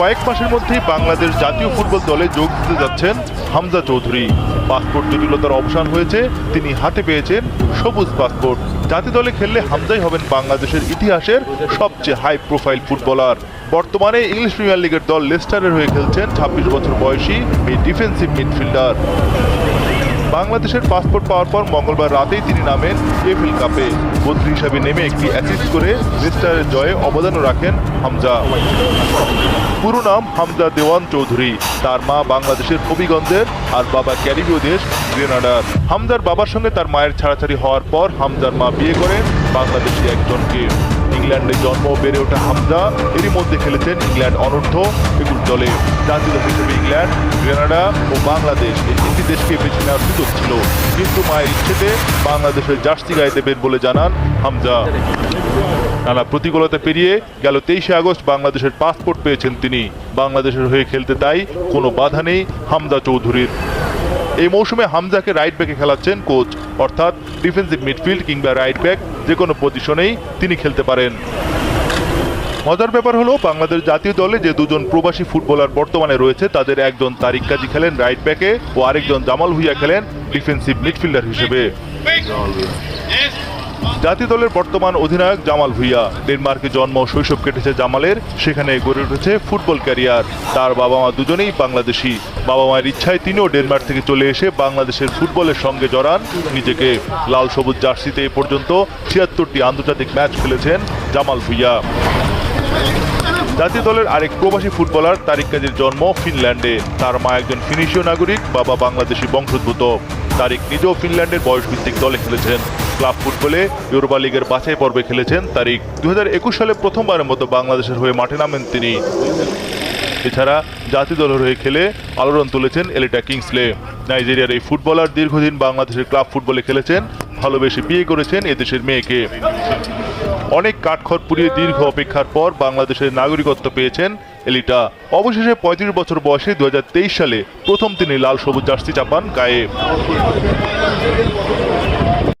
কয়েক মাসের মধ্যেই বাংলাদেশ জাতীয় ফুটবল দলে যোগ দিতে যাচ্ছেন হামজা চৌধুরী। পাসপোর্ট জটিলতার অবসান হয়েছে তিনি হাতে পেয়েছেন সবুজ পাসপোর্ট। জাতীয় দলে খেললে হামজাই হবেন বাংলাদেশের ইতিহাসের সবচেয়ে হাই প্রোফাইল ফুটবলার বর্তমানে ইংলিশ প্রিমিয়ার লিগের দল লেস্টারের হয়ে খেলছেন ছাব্বিশ বছর বয়সী এই ডিফেন্সিভ মিডফিল্ডার বাংলাদেশের পাসপোর্ট পাওয়ার পর মঙ্গলবার রাতেই তিনি নামেন এফএল কাপে বদলি হিসাবে নেমে একটি অ্যাসিস্ট করে লেস্টারের জয়ে অবদানও রাখেন হামজা। পুরো নাম হামজা দেওয়ান চৌধুরী। তার মা বাংলাদেশের হবিগঞ্জের আর বাবা ক্যারিবীয় দেশ গ্রেনাডার। হামজার বাবার সঙ্গে তার মায়ের ছাড়াছাড়ি হওয়ার পর হামজার মা বিয়ে করেন বাংলাদেশি একজনকে। ইংল্যান্ডে জন্ম বেড়ে ওঠা হামজা। এরই মধ্যে খেলেছেন ইংল্যান্ড অনূর্ধ্ব একুশ দলে। জাতীয় হিসেবে ইংল্যান্ড গ্রেনাডা ও বাংলাদেশ এই তিনটি দেশকে বেছে নেওয়ার সুযোগ ছিল। কিন্তু মায়ের ইচ্ছেতে বাংলাদেশের জার্সি গায়ে দেবেন বলে জানান হামজা। নানা প্রতিকূলতা পেরিয়ে গেল তেইশে আগস্ট, বাংলাদেশের পাসপোর্ট পেয়েছেন তিনি। বাংলাদেশের হয়ে খেলতে তাই কোনো বাধা নেই হামজা চৌধুরীর। এই মৌসুমে হামজাকে রাইট ব্যাকে খেলাচ্ছেন কোচ অর্থাৎ ডিফেন্সিভ মিডফিল্ড কিংবা রাইট ব্যাক যে কোনো পজিশনেই তিনি খেলতে পারেন। মজার ব্যাপার হলো, বাংলাদেশ জাতীয় দলে যে দুজন প্রবাসী ফুটবলার বর্তমানে রয়েছে, তাদের একজন তারিক কাজী খেলেন রাইট ব্যাকে ও আরেকজন জামাল হুইয়া খেলেন ডিফেন্সিভ মিডফিল্ডার হিসেবে। জাতীয় দলের বর্তমান অধিনায়ক জামাল ভুইয়া। ডেনমার্কে জন্ম শৈশব কেটেছে জামালের, সেখানে গড়ে উঠেছে ফুটবল ক্যারিয়ার। তার বাবা মা দুজনেই বাংলাদেশি। বাবা মায়ের ইচ্ছায় তিনিও ডেনমার্ক থেকে চলে এসে বাংলাদেশের ফুটবলের সঙ্গে জড়ান। নিজেকে লাল সবুজ জার্সিতে এ পর্যন্ত ছিয়াত্তরটি আন্তর্জাতিক ম্যাচ খেলেছেন জামাল ভুইয়া। জাতীয় দলের আরেক প্রবাসী ফুটবলার তারিক কাজীর জন্ম ফিনল্যান্ডে। তার মা একজন ফিনিশীয় নাগরিক, বাবা বাংলাদেশি বংশোদ্ভূত। তারিক নিজেও ফিনল্যান্ডের বয়সভিত্তিক দলে খেলেছেন। ক্লাব ফুটবলে ইউরোপা লিগের বাছাই পর্বে খেলেছেন তারিক। দু সালে প্রথমবারের মতো বাংলাদেশের হয়ে মাঠে নামেন তিনি। এছাড়া জাতীয় দলের হয়ে খেলে আলোড়ন তুলেছেন এলিটা কিংসলে। নাইজেরিয়ার এই ফুটবলার দীর্ঘদিন বাংলাদেশের ক্লাব ফুটবলে খেলেছেন, ভালোবেসে বিয়ে করেছেন এদেশের মেয়েকে। অনেক কাঠখড় পুড়িয়ে দীর্ঘ অপেক্ষার পর বাংলাদেশের নাগরিকত্ব পেয়েছেন এলিটা। অবশেষে পঁয়ত্রিশ বছর বয়সে দুই হাজার তেইশ সালে প্রথম তিনি লাল সবুজ জার্সি চাপান গায়ে